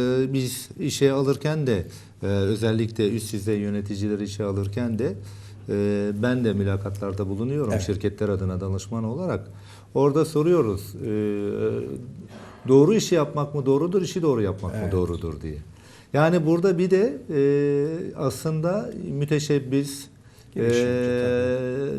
Ee, Biz işe alırken de e, özellikle üst düzey yöneticileri işe alırken de e, ben de mülakatlarda bulunuyorum Evet. şirketler adına danışman olarak. Orada soruyoruz e, doğru işi yapmak mı doğrudur, işi doğru yapmak mı Evet. doğrudur diye. Yani burada bir de aslında müteşebbis, Girişimci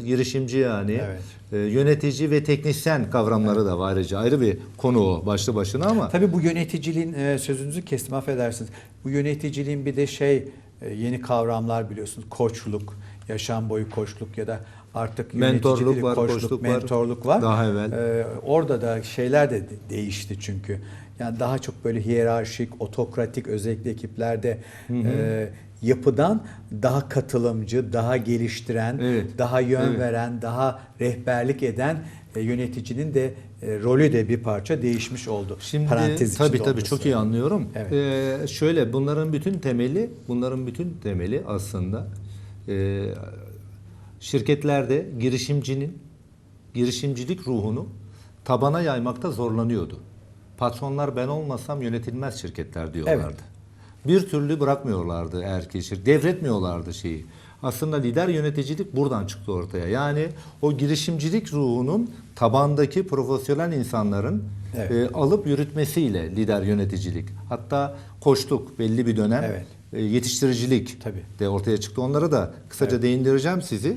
girişimci yani Evet. e, yönetici ve teknisyen kavramları da var ayrıca ayrı bir konu o başlı başına ama Tabii bu yöneticiliğin e, sözünüzü kestim affedersiniz. Bu yöneticiliğin bir de şey e, yeni kavramlar biliyorsunuz. Koçluk, yaşam boyu koçluk ya da artık Mentorluk var, koçluk, koçluk var. mentorluk var. Daha evvel. E, orada da şeyler de de- değişti çünkü. Yani daha çok böyle hiyerarşik, otokratik özellikle ekiplerde e, yapıdan daha katılımcı, daha geliştiren, Evet. daha yön Evet. veren, daha rehberlik eden e, yöneticinin de e, rolü de bir parça değişmiş oldu. Şimdi Parantez tabii tabii olması. çok iyi anlıyorum. Evet. Ee, şöyle bunların bütün temeli bunların bütün temeli aslında e, şirketlerde girişimcinin girişimcilik ruhunu tabana yaymakta zorlanıyordu. Patronlar ben olmasam yönetilmez şirketler diyorlardı. Bir türlü bırakmıyorlardı eğer ki şir- devretmiyorlardı şeyi. Aslında lider yöneticilik buradan çıktı ortaya. Yani o girişimcilik ruhunun tabandaki profesyonel insanların Evet. e, alıp yürütmesiyle lider yöneticilik. Hatta koçluk belli bir dönem Evet. Yetiştiricilik Tabii. de ortaya çıktı. Onlara da kısaca değindireceğim sizi.